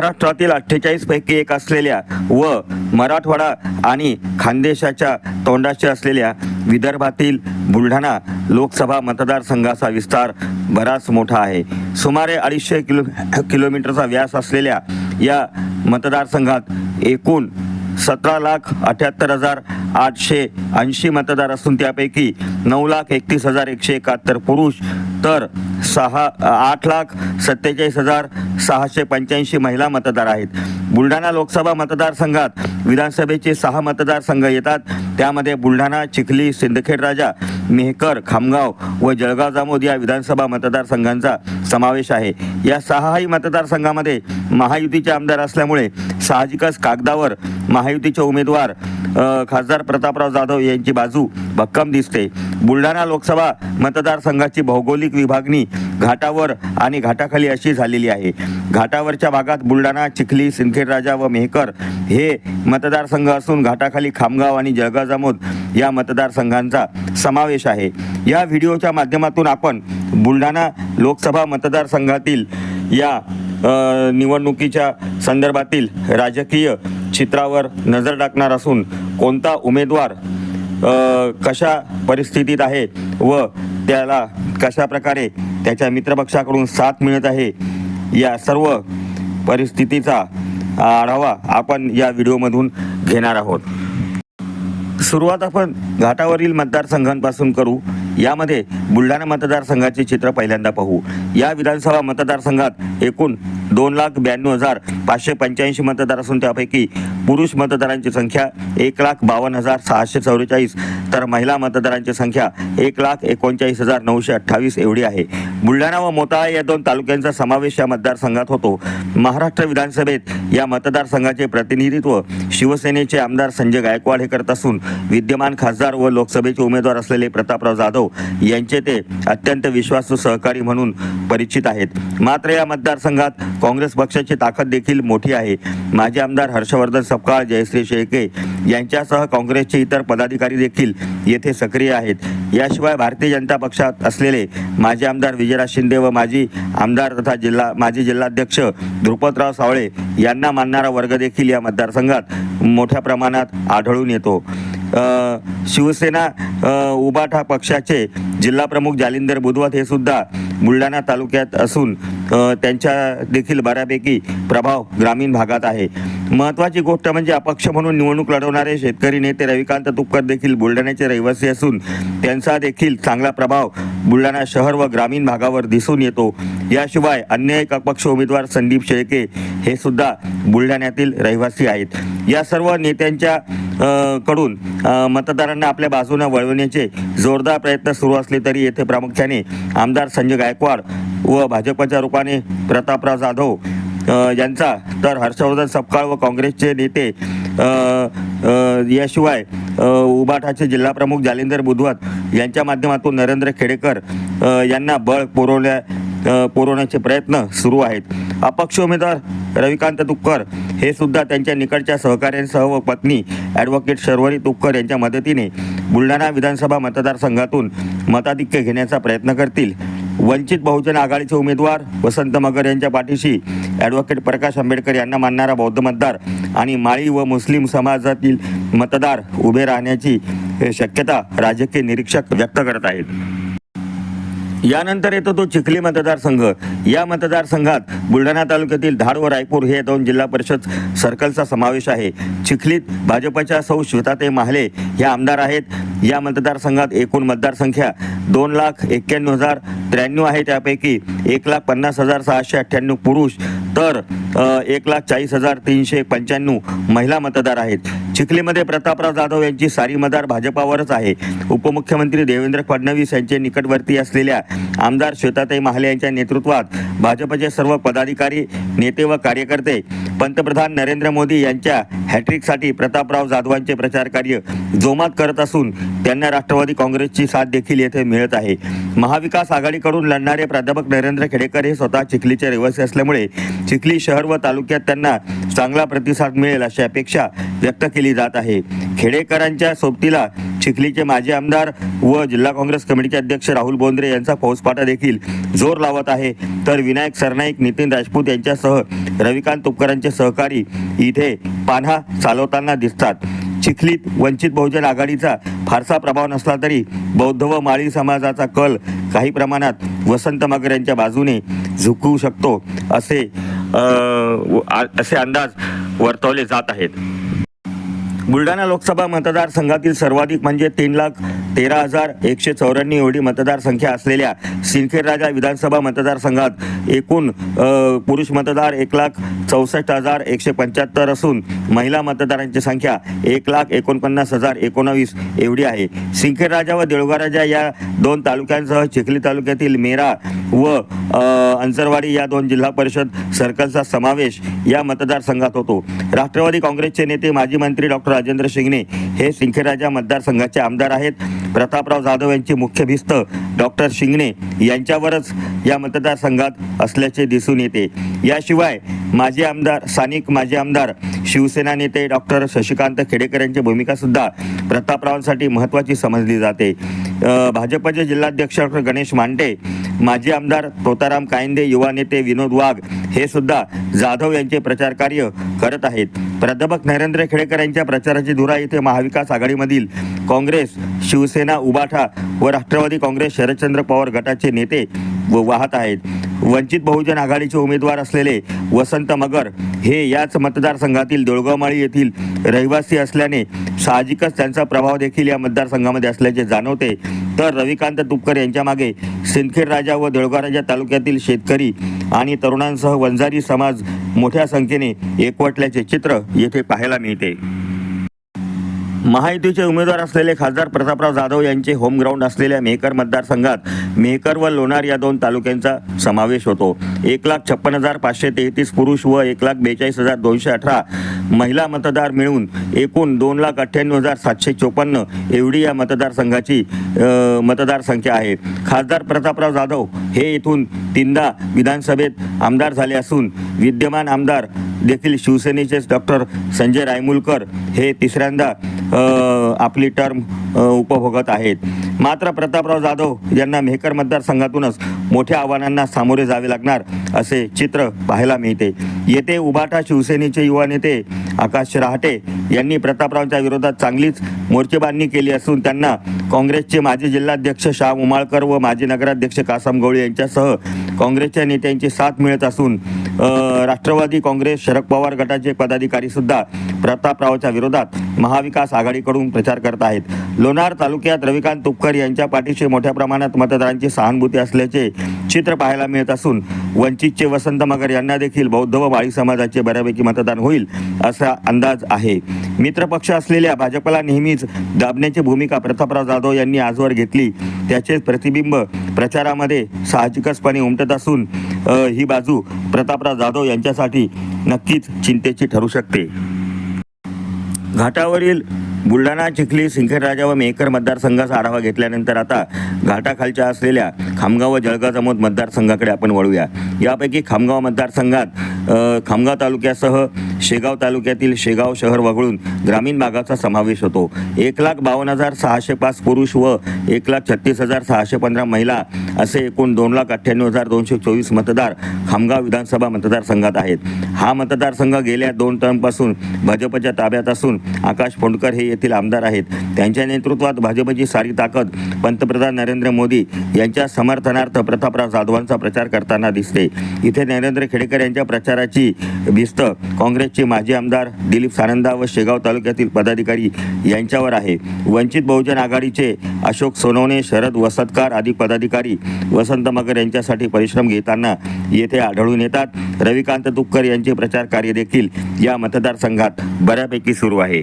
महाराष्ट्रातील अठ्ठेचाळीस पैकी एक असलेल्या व मराठवाडा आणि खानदेशाच्या तोंडाशी असलेल्या विदर्भातील बुलढाणा लोकसभा मतदारसंघाचा विस्तार बराच मोठा आहे. सुमारे अडीचशे किलो किलोमीटरचा व्यास असलेल्या या मतदारसंघात एकूण सतरा लाख अठ्याहत्तर हजार आठशे ऐंशी मतदार असून त्यापैकी नऊ लाख एकतीस हजार एकशे एकाहत्तर पुरुष तर सहा आठ लाख सत्तेचाळीस हजार सहाशे पंच्याऐंशी महिला मतदार आहेत. बुलढाणा लोकसभा मतदारसंघात विधानसभेचे सहा मतदारसंघ येतात. त्यामध्ये बुलढाणा चिखली सिंदखेड राजा मेहकर खामगाव व जळगाव जामोद या विधानसभा मतदारसंघांचा समावेश आहे. या सहाही मतदारसंघामध्ये महायुतीचे आमदार असल्यामुळे साहजिकच कागदावर महायुतीचे उमेदवार खासदार प्रतापराव जाधव यांची बाजू भक्कम दिसते. बुलढाणा लोकसभा मतदारसंघाची भौगोलिक विभागणी घाटावर आणि घाटाखाली अशी झालेली आहे. घाटावरच्या भागात बुलढाणा चिखली सिंदखेड राजा व मेहकर हे मतदारसंघ असून घाटाखाली खामगाव आणि जळगाव जामोद या मतदारसंघांचा समावेश आहे. या व्हिडिओच्या माध्यमातून आपण बुलढाणा लोकसभा मतदारसंघातील या निवडणुकीच्या संदर्भातील राजकीय चित्रावर नजर टाकणार असून कोणता उमेदवार कशा परिस्थितीत आहे व त्याला कशा प्रकारे त्याच्या मित्रपक्षाकडून साथ मिळत आहे या सर्व परिस्थितीचा आढावा आपण या व्हिडिओमधून घेणार आहोत. सुरुवात आपण घाटावरील मतदारसंघांपासून करू. यामध्ये बुलढाणा मतदारसंघाचे चित्र पहिल्यांदा पाहू. या विधानसभा मतदारसंघात एकूण दोन लाख ब्याण्णव हजार पाचशे पंच्याऐंशी मतदार असून त्यापैकी पुरुष मतदारांची संख्या एक लाख बावन्न हजार सहाशे चौवेचाळीस. तर महिला मतदारांची संख्या एक लाख एकोणचाळीस हजार नऊशे अठ्ठावीस एवढी आहे. बुलढाणा व मोताळा या दोन तालुक्यांचा समावेश या मतदारसंघात होतो. महाराष्ट्र विधानसभेत या मतदारसंघाचे प्रतिनिधित्व शिवसेनेचे आमदार संजय गायकवाड हे करत असून विद्यमान खासदार व लोकसभेचे उमेदवार असलेले प्रतापराव जाधव यांचे ते अत्यंत विश्वासू सहकारी म्हणून परिचित आहेत. मात्र या मतदारसंघात काँग्रेस पक्षाची ताकद देखील मोठी आहे. माजी आमदार हर्षवर्धन सपकाळ जयश्री शेळके यांच्यासह काँग्रेसचे इतर पदाधिकारी देखील येथे सक्रिय आहेत. याशिवाय भारतीय जनता पक्षात असलेले माजी आमदार विजयराज शिंदे व माजी आमदार तथा जिल्हा माजी जिल्हाध्यक्ष ध्रुपदराव सावळे यांना मानणारा वर्ग देखील या मतदारसंघात मोठ्या प्रमाणात आढळून येतो. शिवसेना उबाठा पक्षाचे जिल्हा प्रमुख जालिंदर बुधवत हे सुद्धा बुलढाणा तालुक्यात असून त्यांच्या देखील बऱ्यापैकी प्रभाव ग्रामीण भागात आहे. महत्त्वाची गोष्ट म्हणजे अपक्ष म्हणून निवडणूक लढवणारे शेतकरी नेते रविकांत तुपकर देखील बुलढाण्याचे रहिवासी असून त्यांचा देखील चांगला प्रभाव बुलढाणा शहर व ग्रामीण भागावर दिसून येतो. याशिवाय अन्य एक अपक्ष उमेदवार संदीप शेळके हे सुद्धा बुलढाण्यातील रहिवासी आहेत. या सर्व नेत्यांच्या कडून मतदारांना आपल्या बाजूने वळवण्याचे जोरदार प्रयत्न सुरू असले तरी येथे प्रामुख्याने आमदार संजय गायकवाड व भाजपच्या रूपाने प्रतापराव जाधव यांचा तर हर्षवर्धन सपकाळ व काँग्रेसचे नेते याशिवाय उबाठाचे जिल्हा प्रमुख जालिंदर बुधवत यांच्या माध्यमातून नरेंद्र खेडेकर यांना बळ पुरवल्या पुरवण्याचे प्रयत्न सुरू आहेत. अपक्ष उमेदवार रविकांत तुपकर हे सुद्धा त्यांच्या निकटच्या सहकाऱ्यांसह व पत्नी ॲडव्होकेट शर्वरी तुपकर यांच्या मदतीने बुलढाणा विधानसभा मतदारसंघातून मताधिक्य घेण्याचा प्रयत्न करतील. वंचित बहुजन आघाडीचे उमेदवार वसंत मगर यांच्या पाठीशी ॲडव्होकेट प्रकाश आंबेडकर यांना मानणारा बौद्ध मतदार आणि माळी व मुस्लिम समाजातील मतदार उभे राहण्याची शक्यता राजकीय निरीक्षक व्यक्त करत आहेत. यानंतर येतो तो चिखली मतदारसंघ. या मतदारसंघात बुलढाणा तालुक्यातील धाड व रायपूर हे दोन जिल्हा परिषद सर्कलचा समावेश आहे. चिखलीत भाजपच्या सौ श्वेताते माहले ह्या आमदार आहेत. या मतदारसंघात एकूण मतदारसंख्या दोन लाख एक्क्याण्णव हजार त्र्याण्णव आहे. त्यापैकी एक लाख पन्नास हजार सहाशे अठ्ठ्याण्णव पुरुष तर एक लाख चाळीस हजार तीनशे पंच्याण्णव महिला मतदार आहेत. चिखलीमध्ये प्रतापराव जाधव यांची सारी मदार भाजपावरच आहे. उपमुख्यमंत्री देवेंद्र फडणवीस यांचे निकटवर्ती असलेल्या आमदार श्वेताताई महाले यांच्या नेतृत्वात भाजपचे सर्व पदाधिकारी नेते व कार्यकर्ते पंतप्रधान नरेंद्र मोदी यांच्या हॅट्रिकसाठी प्रतापराव जाधवांचे प्रचार कार्य जोमात करत असून त्यांना राष्ट्रवादी काँग्रेसची साथ देखील येथे मिळत आहे. महाविकास आघाडीकडून लढणारे प्राध्यापक नरेंद्र खेडेकर हे स्वतः चिखलीचे रहिवासी असल्यामुळे चिखली शहर व तालुक्यात त्यांना चांगला प्रतिसाद मिळेल अशी अपेक्षा व्यक्त केली जात आहे. खेडेकरांच्या सोबतीला चिखलीचे माजी आमदार व जिल्हा काँग्रेस कमिटीचे अध्यक्ष राहुल बोंद्रे यांचा फौजफाटा देखील जोर लावत आहे. तर विनायक सरनाईक नितीन राजपूत यांच्यासह रविकांत तुपकरांचे सहकारी इथे पान्हा चालवताना दिसतात. चिखलीत वंचित बहुजन आघाडीचा फारसा प्रभाव नसला तरी बौद्ध व माळी समाजाचा कल काही प्रमाणात वसंत मगर यांच्या बाजूने झुकवू शकतो असे असे अंदाज वर्तवले जात आहेत. बुलढाणा लोकसभा मतदारसंघातील सर्वाधिक म्हणजे तीन लाख तेरा हजार एकशे चौऱ्याण्णव एवढी मतदारसंख्या असलेल्या सिंदखेड राजा विधानसभा मतदारसंघात एकूण पुरुष मतदार एक लाख चौसष्ट हजार एकशे पंच्याहत्तर असून महिला मतदारांची संख्या एक लाख एकोणपन्नास हजार एकोणावीस एवढी आहे. सिंदखेड राजा व देऊळगाव राजा या दोन तालुक्यांसह चिखली तालुक्यातील मेरा व अंसरवाडी या दोन जिल्हा परिषद सर्कलचा समावेश या मतदारसंघात होतो. राष्ट्रवादी काँग्रेसचे नेते माजी मंत्री डॉक्टर राजेंद्र शिंगणे हे सिंखेराजा मतदारसंघाचे आमदार आहेत. प्रतापराव जाधव यांची मुख्य भिस्त डॉक्टर शिंगणे यांच्यावरच या मतदारसंघात असल्याचे दिसून येते. याशिवाय माजी आमदार स्थानिक माजी आमदार शिवसेना नेते डॉक्टर शशिकांत खेडेकर यांची भूमिकासुद्धा प्रतापरावांसाठी महत्त्वाची समजली जाते. भाजपचे जिल्हाध्यक्ष डॉक्टर गणेश मांडे माजी आमदार तोताराम कायंदे युवा नेते विनोद वाघ हे सुद्धा जाधव यांचे प्रचार कार्य करत आहेत. प्राध्यापक नरेंद्र खेडेकर यांच्या प्रचाराची धुरा येथे महाविकास आघाडीमधील काँग्रेस शिवसेना उबाठा व राष्ट्रवादी काँग्रेस शरदचंद्र पवार गटाचे नेते व वाहत आहेत. वंचित बहुजन आघाडीचे उमेदवार असलेले वसंत मगर हे याच मतदारसंघातील देऊळगावमाळी येथील रहिवासी असल्याने साहजिकच त्यांचा प्रभाव देखील या मतदारसंघामध्ये असल्याचे जाणवते. तर रविकांत तुपकर यांच्या मागे सिंदखेड राजा व देऊळगाव राजा तालुक्यातील शेतकरी आणि तरुणांसह वंजारी समाज मोठ्या संख्येने एकवटल्याचे चित्र येथे पाहायला मिळते. महायुतीचे उमेदवार असलेले खासदार प्रतापराव जाधव यांचे होम ग्राउंड असलेल्या मेहकर मतदारसंघात मेहकर व लोणार या दोन तालुक्यांचा समावेश होतो. एक लाख छप्पन हजार पाचशे तेहतीस पुरुष व एक लाख बेचाळीस हजार दोनशे अठरा महिला मतदार मिळून एकूण दोन लाख अठ्ठ्याण्णव हजार सातशे चोपन्न एवढी या मतदारसंघाची मतदारसंख्या आहे. खासदार प्रतापराव जाधव हे इथून तीनदा विधानसभेत आमदार झाले असून विद्यमान आमदार देखील शिवसेनेचेच डॉक्टर संजय रायमुलकर हे तिसऱ्यांदा आपली टर्म उपभोगत आहेत. मात्र प्रतापराव जाधव यांना मेहकर मतदारसंघातूनच मोठ्या आव्हानांना सामोरे जावे लागणार असे चित्र पाहायला मिळते. येथे उभाटा शिवसेनेचे युवा नेते आकाश रहाटे यांनी प्रतापरावांच्या विरोधात चांगलीच मोर्चेबांधणी केली असून त्यांना काँग्रेसचे माजी जिल्हाध्यक्ष शाह उमाळकर व माजी नगराध्यक्ष कासम गवळी यांच्यासह काँग्रेसच्या नेत्यांची साथ मिळत असून राष्ट्रवादी काँग्रेस शरद पवार गटाचे पदाधिकारी सुद्धा प्रतापरावच्या विरोधात महाविकास आघाडीकडून प्रचार करत आहेत. लोणार तालुक्यात रविकांत तुपकर यांच्या पाठीशी मोठ्या प्रमाणात मतदारांची सहानुभूती असल्याचे चित्र पाहायला मिळत असून वंचितचे वसंत मगर यांना देखील बौद्ध व माळी समाजाचे बऱ्यापैकी मतदान होईल असा अंदाज आहे. मित्रपक्ष असलेल्या भाजपला नेहमीच दाबण्याची भूमिका प्रतापराव जाधव यांनी आजवर घेतली. त्याचेच प्रतिबिंब प्रचारामध्ये साहजिकचपणे उमटत असून ही बाजू प्रतापराव जाधव यांच्यासाठी नक्कीच चिंतेची ठरू शकते. घाटावरील बुलढाणा चिखली सिंदखेड राजा व मेहकर मतदारसंघाचा आढावा घेतल्यानंतर आता घाटाखालच्या असलेल्या खामगाव व जळगाव जमोद मतदारसंघाकडे आपण वळूया. यापैकी खामगाव मतदारसंघात खामगाव तालुक्यासह शेगाव तालुक्यातील शेगाव शहर वगळून ग्रामीण भागाचा समावेश होतो. एक लाख बावन्न हजार सहाशे पाच पुरुष व एक लाख छत्तीस हजार सहाशे पंधरा महिला असे एकूण दोन लाख अठ्ठ्याण्णव हजार दोनशे चोवीस मतदार खामगाव विधानसभा मतदारसंघात आहेत. हा मतदारसंघ गेल्या दोन टर्मपासून भाजपच्या ताब्यात असून आकाश फोंडकर हे येथील आमदार आहेत. त्यांच्या नेतृत्वात भाजपची सारी ताकद पंतप्रधान नरेंद्र मोदी यांच्या समर्थनार्थ प्रतापराव जाधवांचा प्रचार करताना दिसते. इथे नरेंद्र खेडेकर यांच्या प्रचाराची भिस्त काँग्रेसचे माजी आमदार दिलीप सानंदा व शेगाव तालुक्यातील पदाधिकारी यांच्यावर आहे. वंचित बहुजन आघाडीचे अशोक सोनवणे शरद वसतकार आदी पदाधिकारी वसंत मगर यांच्यासाठी परिश्रम घेताना येथे आढळून येतात. रविकांत तुपकर यांचे प्रचार कार्य देखील या मतदारसंघात बऱ्यापैकी सुरू आहे.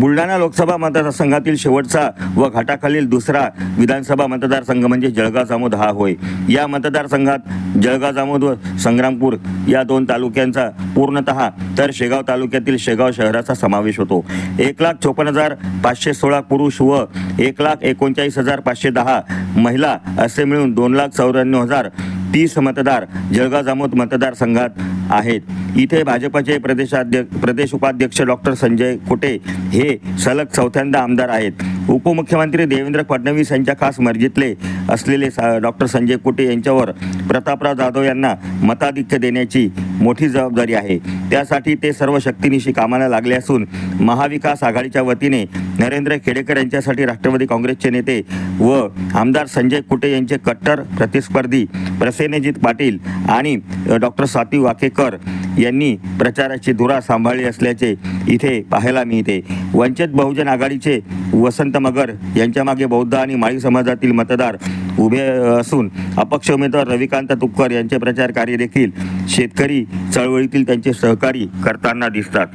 बुलढाणा लोकसभा मतदारसंघातील शेवटचा व घाटाखालील दुसरा विधानसभा मतदारसंघ म्हणजे जळगाव जामोद हा होय. या मतदारसंघात जळगाव जामोद व संग्रामपूर या दोन तालुक्यांचा पूर्णतः तर शेगाव तालुक्यातील शेगाव शहराचा समावेश होतो. एक लाख चोपन्न हजार पाचशे सोळा पुरुष व एक लाख एकोणचाळीस हजार पाचशे दहा महिला असे मिळून दोन लाख चौऱ्याण्णव हजार तीस मतदार जळगाव जामोद मतदारसंघात आहेत. इथे भाजपचे प्रदेशाध्यक्ष प्रदेश उपाध्यक्ष डॉक्टर संजय कुटे हे सलग चौथ्यांदा आमदार आहेत. उपमुख्यमंत्री देवेंद्र फडणवीस यांच्या खास मर्जीतले असलेले डॉक्टर संजय कुटे यांच्यावर प्रतापराव जाधव यांना मताधिक्य देण्याची मोठी जबाबदारी आहे. त्यासाठी ते सर्व शक्तीनिशी कामाला लागले असून महाविकास आघाडीच्या वतीने नरेंद्र खेडेकर यांच्यासाठी राष्ट्रवादी काँग्रेसचे नेते व आमदार संजय कुटे यांचे कट्टर प्रतिस्पर्धी प्रसेनजित पाटील आणि डॉक्टर स्वाती वाकेकर यांनी प्रचाराची धुरा सांभाळली असल्याचे इथे पाहायला मिळते. वंचित बहुजन आघाडीचे वसंत मगर यांच्या मागे बौद्ध आणि माळी समाजातील मतदार उभे असून अपक्ष उमेदवार रविकांत तुपकर यांचे प्रचार कार्य देखील शेतकरी चळवळीतील त्यांचे सहकारी करताना दिसतात.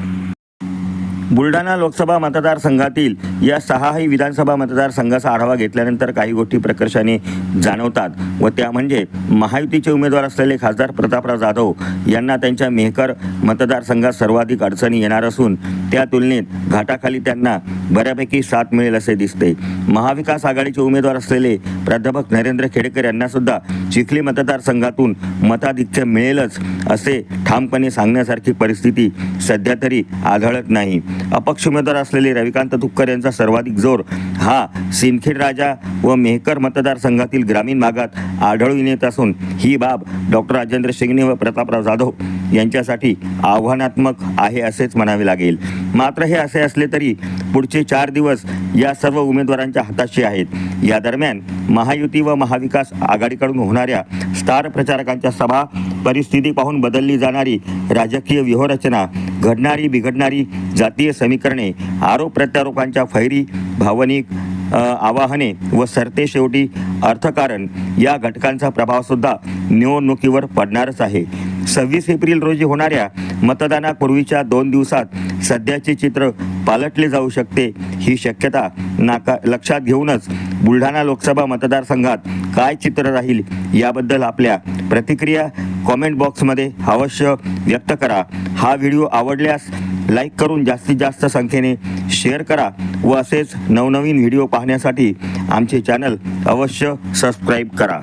बुलढाणा लोकसभा मतदारसंघातील या सहाही विधानसभा मतदारसंघाचा आढावा घेतल्यानंतर काही गोष्टी प्रकर्षाने जाणवतात व त्या म्हणजे महायुतीचे उमेदवार असलेले खासदार प्रतापराव जाधव यांना त्यांच्या मेहकर मतदारसंघात सर्वाधिक अडचणी येणार असून त्या तुलनेत घाटाखाली त्यांना बऱ्यापैकी साथ मिळेल असे दिसते. महाविकास आघाडीचे उमेदवार असलेले प्राध्यापक नरेंद्र खेडेकर यांना सुद्धा चिखली मतदारसंघातून मताधिक्य मिळेलच असे ठामपणे सांगण्यासारखी परिस्थिती सध्या तरी आढळत नाही. अपक्ष उमेदवार असलेले रविकांत तुपकर यांचा सर्वाधिक जोर हा सिंदखेड राजा व मेहकर मतदारसंघातील ग्रामीण भागात आढळून येत असून ही बाब डॉक्टर राजेंद्र शिंगणे व प्रतापराव जाधव यांच्यासाठी आव्हानात्मक आहे असेच म्हणावे लागेल. मात्र हे असे असले तरी पुढचे चार दिवस या सर्व उमेदवारांच्या हाताशी आहेत. या दरम्यान महायुती व महाविकास आघाडीकडून होणाऱ्या स्टार प्रचारकांच्या सभा परिस्थिती पाहून बदलली जाणारी राजकीय व्यूहरचना घडणारी बिघडणारी जातीय समीकरणे आरोप प्रत्यारोपांच्या फैरी भावनिक आवाहने व सरते शेवटी अर्थकारण या घटकांचा प्रभावसुद्धा निवडणुकीवर पडणारच आहे. सव्वीस एप्रिल रोजी होणाऱ्या मतदानापूर्वीच्या दोन दिवसात सध्याचे चित्र पालटले जाऊ शकते ही शक्यता नाका लक्षात घेऊनच बुलढाणा लोकसभा मतदारसंघात काय चित्र राहील याबद्दल आपल्या प्रतिक्रिया कॉमेंट बॉक्समध्ये अवश्य व्यक्त करा. हा व्हिडिओ आवडल्यास लाईक करून जास्तीत जास्त संख्येने शेअर करा व असेच नवनवीन व्हिडिओ पाहण्यासाठी आमचे चॅनल अवश्य सबस्क्राईब करा.